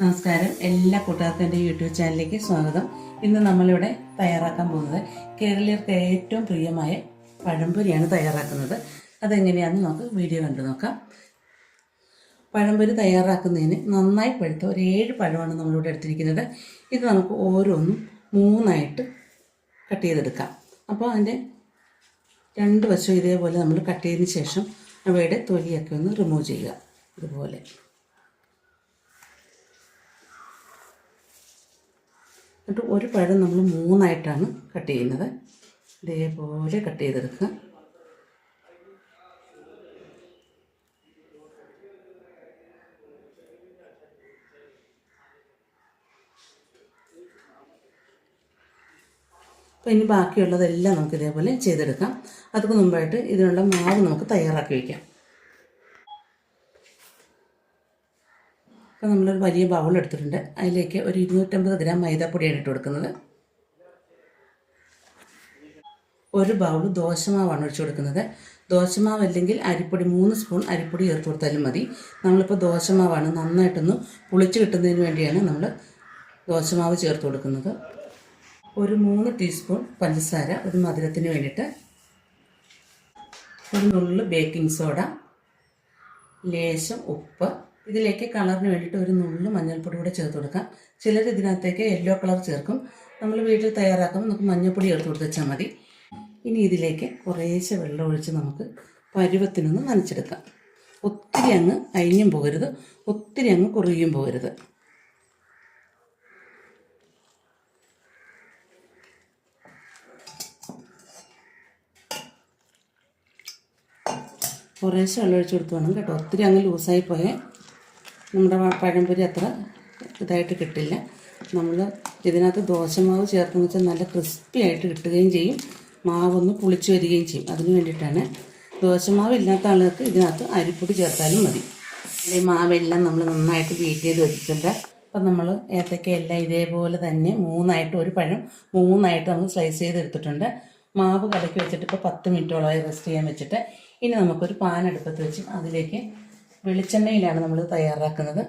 നമസ്കാരം. എല്ലാ കൂട്ടുകാർക്കും എന്റെ യൂട്യൂബ് ചാനലിലേക്ക് സ്വാഗതം. ഇന്ന് നമ്മളിവിടെ തയ്യാറാക്കാൻ പോകുന്നത് കേരളീയർക്ക് ഏറ്റവും പ്രിയമായ പഴംപൊരിയാണ് തയ്യാറാക്കുന്നത്. അതെങ്ങനെയാണെന്ന് നമുക്ക് വീഡിയോ കണ്ടു നോക്കാം. പഴംപൊരി തയ്യാറാക്കുന്നതിന് നന്നായി പഴുത്ത ഒരു ഏഴ് പഴമാണ് നമ്മളിവിടെ എടുത്തിരിക്കുന്നത്. ഇത് നമുക്ക് ഓരോന്നും മൂന്നായിട്ട് കട്ട് ചെയ്തെടുക്കാം. അപ്പോൾ അതിന്റെ രണ്ട് വശവും ഇതേപോലെ നമ്മൾ കട്ട് ചെയ്തതിന് ശേഷം അവയുടെ തൊലിയൊക്കെ ഒന്ന് റിമൂവ് ചെയ്യുക. ഇതുപോലെ. എന്നിട്ട് ഒരു പഴം നമ്മൾ മൂന്നായിട്ടാണ് കട്ട് ചെയ്യുന്നത്. ഇതേപോലെ കട്ട് ചെയ്തെടുക്കുക. അപ്പോൾ ഇനി ബാക്കിയുള്ളതെല്ലാം നമുക്ക് ഇതേപോലെ ചെയ്തെടുക്കാം. അതിന് മുമ്പായിട്ട് ഇതിനുള്ള മാവ് നമുക്ക് തയ്യാറാക്കി വയ്ക്കാം അപ്പോൾ നമ്മളൊരു വലിയ ബൗൾ എടുത്തിട്ടുണ്ട്. അതിലേക്ക് ഒരു ഇരുന്നൂറ്റമ്പത് ഗ്രാം മൈദാപ്പൊടിയാണ് ഇട്ട് കൊടുക്കുന്നത്. ഒരു ബൗൾ ദോശമാവാണ് ഒഴിച്ചു കൊടുക്കുന്നത്. ദോശമാവ് അല്ലെങ്കിൽ അരിപ്പൊടി മൂന്ന് സ്പൂൺ അരിപ്പൊടി ചേർത്ത് കൊടുത്താലും മതി. നമ്മളിപ്പോൾ ദോശമാവാണ് നന്നായിട്ടൊന്ന് പുളിച്ച് കിട്ടുന്നതിന് വേണ്ടിയാണ് നമ്മൾ ദോശമാവ് ചേർത്ത് കൊടുക്കുന്നത്. ഒരു മൂന്ന് ടീസ്പൂൺ പഞ്ചസാര ഒരു മധുരത്തിന് വേണ്ടിയിട്ട്. ഒരു നുള്ളിൽ ബേക്കിംഗ് സോഡ ലേശം ഉപ്പ് ഇതിലേക്ക് കളറിന് വേണ്ടിയിട്ട് ഒരു നുള്ളു മഞ്ഞൾപ്പൊടി കൂടെ ചേർത്ത് കൊടുക്കാം. ചിലർ ഇതിനകത്തേക്ക് യെല്ലോ കളർ ചേർക്കും. നമ്മൾ വീട്ടിൽ തയ്യാറാക്കുമ്പോൾ നമുക്ക് മഞ്ഞൾപ്പൊടി ചേർത്ത് കൊടുത്താൽ മതി. ഇനി ഇതിലേക്ക് കുറേശ്ശെ വെള്ളം ഒഴിച്ച് നമുക്ക് പരുവത്തിനൊന്ന് നനച്ചെടുക്കാം. ഒത്തിരി അങ്ങ് അയിഞ്ഞും പോകരുത്. ഒത്തിരി അങ്ങ് കുറുകിയും പോകരുത്. കുറേശ്ശെ വെള്ളം ഒഴിച്ച് കൊടുത്ത് വേണം കേട്ടോ. ഒത്തിരി അങ്ങ് ലൂസായി പോയേ. നമ്മുടെ പഴംപൊരി അത്ര ഇതായിട്ട് കിട്ടില്ല. നമ്മൾ ഇതിനകത്ത് ദോശമാവ് ചേർത്തെന്ന് വെച്ചാൽ നല്ല ക്രിസ്പി ആയിട്ട് കിട്ടുകയും ചെയ്യും. മാവൊന്ന് പുളിച്ച് വരികയും ചെയ്യും. അതിന് വേണ്ടിയിട്ടാണ് ദോശമാവ് ഇല്ലാത്ത ആളുകൾക്ക് ഇതിനകത്ത് അരിപ്പൊടി ചേർത്താലും മതി. ഈ മാവെല്ലാം നമ്മൾ നന്നായിട്ട് ബീറ്റ് ചെയ്ത് വെച്ചിട്ടുണ്ട്. അപ്പം നമ്മൾ ഏത്തക്ക എല്ലാം ഇതേപോലെ തന്നെ മൂന്നായിട്ട് ഒരു പഴം മൂന്നായിട്ട് നമ്മൾ സ്ലൈസ് ചെയ്ത് എടുത്തിട്ടുണ്ട്. മാവ് കലക്കി വെച്ചിട്ട് ഇപ്പോൾ പത്ത് മിനിറ്റോളമായി റെസ്റ്റ് ചെയ്യാൻ വെച്ചിട്ട് ഇനി നമുക്കൊരു പാൻ അടുപ്പത്ത് വെച്ച് അതിലേക്ക് വെളിച്ചെണ്ണയിലാണ് നമ്മൾ തയ്യാറാക്കുന്നത്.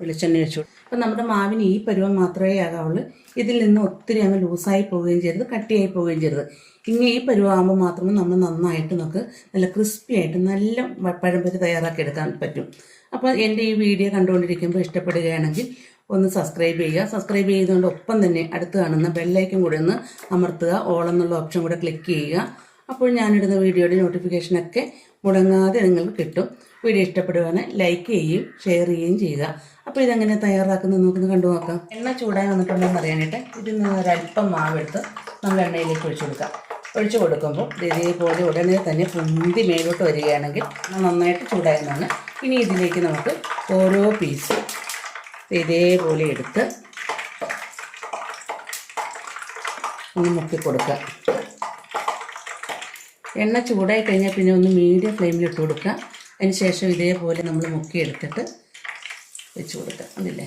വെളിച്ചെണ്ണ വെച്ചു അപ്പം നമ്മുടെ മാവിന് ഈ പരുവം മാത്രമേ ആകാവുള്ളൂ. ഇതിൽ നിന്ന് ഒത്തിരി അങ്ങ് ലൂസായി പോവുകയും ചെയ്യരുത് കട്ടിയായി പോവുകയും ചെയ്യരുത്. ഇങ്ങനെ ഈ പരുവാകുമ്പോൾ മാത്രമേ നമ്മൾ നന്നായിട്ട് നമുക്ക് നല്ല ക്രിസ്പി ആയിട്ട് നല്ല പഴംപൊരി തയ്യാറാക്കി എടുക്കാൻ പറ്റും. അപ്പോൾ എന്റെ ഈ വീഡിയോ കണ്ടുകൊണ്ടിരിക്കുമ്പോൾ ഇഷ്ടപ്പെടുകയാണെങ്കിൽ ഒന്ന് സബ്സ്ക്രൈബ് ചെയ്യുക. സബ്സ്ക്രൈബ് ചെയ്തുകൊണ്ട് ഒപ്പം തന്നെ അടുത്ത് കാണുന്ന ബെല്ലൈക്കും കൂടി ഒന്ന് അമർത്തുക. ഓൾ എന്നുള്ള ഓപ്ഷൻ കൂടെ ക്ലിക്ക് ചെയ്യുക. അപ്പോൾ ഞാനിടുന്ന വീഡിയോയുടെ നോട്ടിഫിക്കേഷനൊക്കെ മുടങ്ങാതെ നിങ്ങൾക്ക് കിട്ടും. വീഡിയോ ഇഷ്ടപ്പെടുവാണെങ്കിൽ ലൈക്ക് ചെയ്യുകയും ഷെയർ ചെയ്യുകയും ചെയ്യുക. അപ്പോൾ ഇതെങ്ങനെ തയ്യാറാക്കുന്നത് നമുക്കൊന്ന് കണ്ടു നോക്കാം. എണ്ണ ചൂടായി വന്നിട്ടുണ്ടെന്ന് അറിയാനായിട്ട് ഇതിൽ നിന്ന് ഒരല്പം മാവെടുത്ത് നമ്മൾ എണ്ണയിലേക്ക് ഒഴിച്ചു കൊടുക്കാം. ഒഴിച്ചു കൊടുക്കുമ്പോൾ ഇത് ഇതേപോലെ ഉടനെ തന്നെ പൊന്തി മേലോട്ട് വരികയാണെങ്കിൽ നന്നായിട്ട് ചൂടായെന്നാണ്. ഇനി ഇതിലേക്ക് നമുക്ക് ഓരോ പീസ് ഇതേപോലെ എടുത്ത് ഒന്ന് മുക്കി കൊടുക്കുക എണ്ണ ചൂടായി കഴിഞ്ഞാൽ പിന്നെ ഒന്ന് മീഡിയം ഫ്ലെയിമിൽ ഇട്ട് കൊടുക്കുക. അതിന് ശേഷം ഇതേപോലെ നമ്മൾ മുക്കിയെടുത്തിട്ട് വെച്ച് കൊടുക്കുക. അതില്ലേ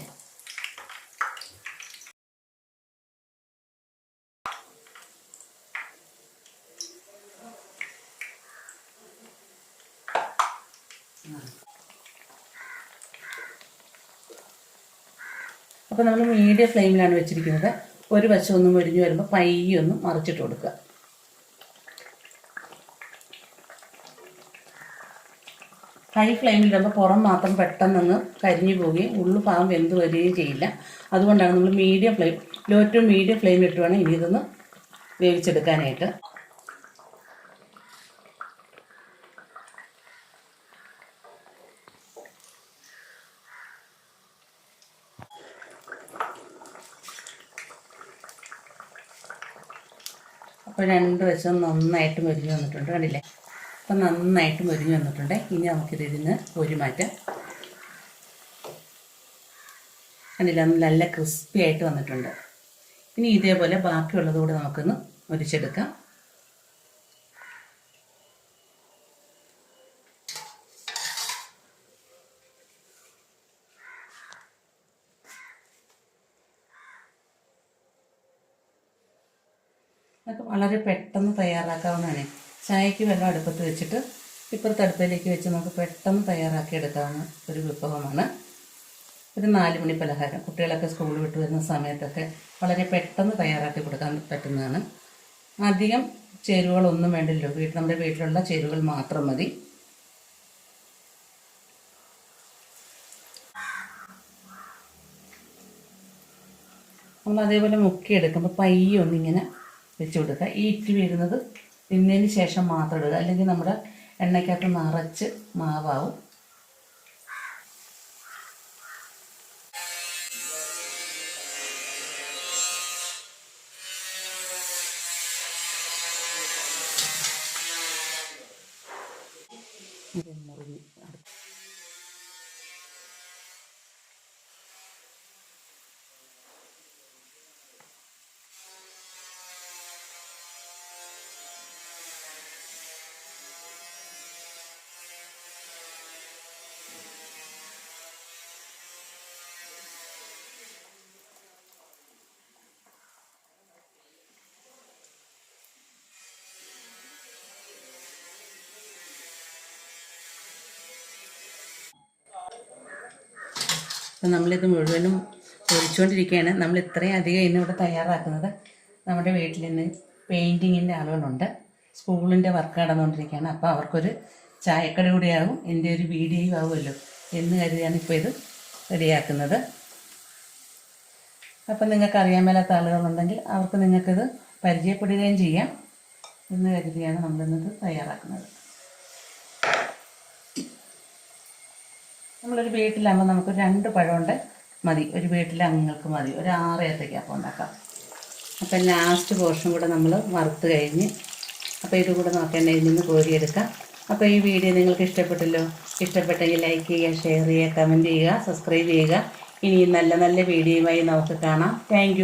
അപ്പോൾ നമ്മൾ മീഡിയം ഫ്ലെയിമിലാണ് വെച്ചിരിക്കുന്നത്. ഒരു വശം ഒന്ന് വരുമ്പോൾ പയ്യൊന്നും മറിച്ചിട്ട് കൊടുക്കുക. ഹൈ ഫ്ലെയിമിലിടുമ്പോൾ പുറം മാത്രം പെട്ടെന്നൊന്ന് കരിഞ്ഞു പോവുകയും ഉള്ളു പാകം വെന്ത് വരികയും ചെയ്യില്ല. അതുകൊണ്ടാണ് നമ്മൾ medium flame low to medium ഫ്ലെയിമിലിട്ട് വേണം ഇനി ഇതൊന്ന് വേവിച്ചെടുക്കാനായിട്ട്. അപ്പോൾ രണ്ട് വശം നന്നായിട്ട് മുരിഞ്ഞ് വന്നിട്ടുണ്ട് കണ്ടില്ലേ? അപ്പം നന്നായിട്ട് മുരിഞ്ഞ് വന്നിട്ടുണ്ട്. ഇനി നമുക്കിത് ഇതിന് ഒരു മാറ്റാം. കണ്ടില്ല? നല്ല ക്രിസ്പി ആയിട്ട് വന്നിട്ടുണ്ട്. ഇനി ഇതേപോലെ ബാക്കിയുള്ളത് കൂടെ നമുക്കൊന്ന് മുരിച്ചെടുക്കാം. വളരെ പെട്ടെന്ന് തയ്യാറാക്കാവുന്നതാണ്. ചായക്ക് വെള്ളം അടുപ്പത്ത് വെച്ചിട്ട് ഇപ്പുറത്ത് അടുപ്പിലേക്ക് വെച്ച് നമുക്ക് പെട്ടെന്ന് തയ്യാറാക്കി എടുക്കാവുന്ന ഒരു വിഭവമാണ്. ഒരു നാല് മണി പലഹാരം. കുട്ടികളൊക്കെ സ്കൂൾ വിട്ട് വരുന്ന സമയത്തൊക്കെ വളരെ പെട്ടെന്ന് തയ്യാറാക്കി കൊടുക്കാൻ പറ്റുന്നതാണ്. അധികം ചേരുവകളൊന്നും വേണ്ടല്ലോ വീട്ടിൽ നമ്മുടെ വീട്ടിലുള്ള ചേരുവകൾ മാത്രം മതി. നമ്മൾ അതേപോലെ മുക്കിയെടുക്കുമ്പോൾ പയ്യൊന്നിങ്ങനെ വെച്ച് കൊടുക്കുക. ഈ വീഴുന്നത് തിന്നതിന് ശേഷം മാത്രം ഇടുക. അല്ലെങ്കിൽ നമ്മുടെ എണ്ണയ്ക്കകത്ത് നിറച്ച് മാവാവും ഇത് മുറിഞ്ഞ് അടുത്ത് അപ്പം നമ്മളിത് മുഴുവനും പൊരിച്ചുകൊണ്ടിരിക്കുകയാണ് നമ്മൾ ഇത്രയും അധികം ഇന്നിവിടെ തയ്യാറാക്കുന്നത് നമ്മുടെ വീട്ടിൽ നിന്ന് പെയിന്റിങ്ങിന്റെ ആളുകളുണ്ട്. സ്കൂളിന്റെ വർക്ക് നടന്നുകൊണ്ടിരിക്കുകയാണ്. അപ്പോൾ അവർക്കൊരു ചായക്കട കൂടിയാകും എന്റെ ഒരു വീഡിയോയും ആവുമല്ലോ എന്ന് കരുതിയാണ് ഇപ്പോൾ ഇത് റെഡിയാക്കുന്നത്. അപ്പം നിങ്ങൾക്ക് അറിയാൻ മേലാത്ത ആളുകളുണ്ടെങ്കിൽ അവർക്ക് നിങ്ങൾക്കിത് പരിചയപ്പെടുകയും ചെയ്യാം എന്ന് കരുതിയാണ് നമ്മളിന്നത് തയ്യാറാക്കുന്നത്. നമ്മളൊരു വീട്ടിലാകുമ്പോൾ നമുക്ക് രണ്ട് പഴമുണ്ട് മതി. ഒരു വീട്ടിലെ അംഗങ്ങൾക്ക് മതി. ഒരു ആറ് ഏത്തയ്ക്കപ്പം ഉണ്ടാക്കാം. അപ്പം ലാസ്റ്റ് പോർഷൻ കൂടെ നമ്മൾ വറുത്ത് കഴിഞ്ഞ് അപ്പോൾ ഇത് കൂടെ നമുക്ക് എണ്ണയിൽ നിന്ന് കോരിയെടുക്കാം. അപ്പോൾ ഈ വീഡിയോ നിങ്ങൾക്ക് ഇഷ്ടപ്പെട്ടല്ലോ? ഇഷ്ടപ്പെട്ടെങ്കിൽ ലൈക്ക് ചെയ്യുക ഷെയർ ചെയ്യുക കമന്റ് ചെയ്യുക സബ്സ്ക്രൈബ് ചെയ്യുക. ഇനിയും നല്ല നല്ല വീഡിയോയുമായി നമുക്ക് കാണാം. താങ്ക്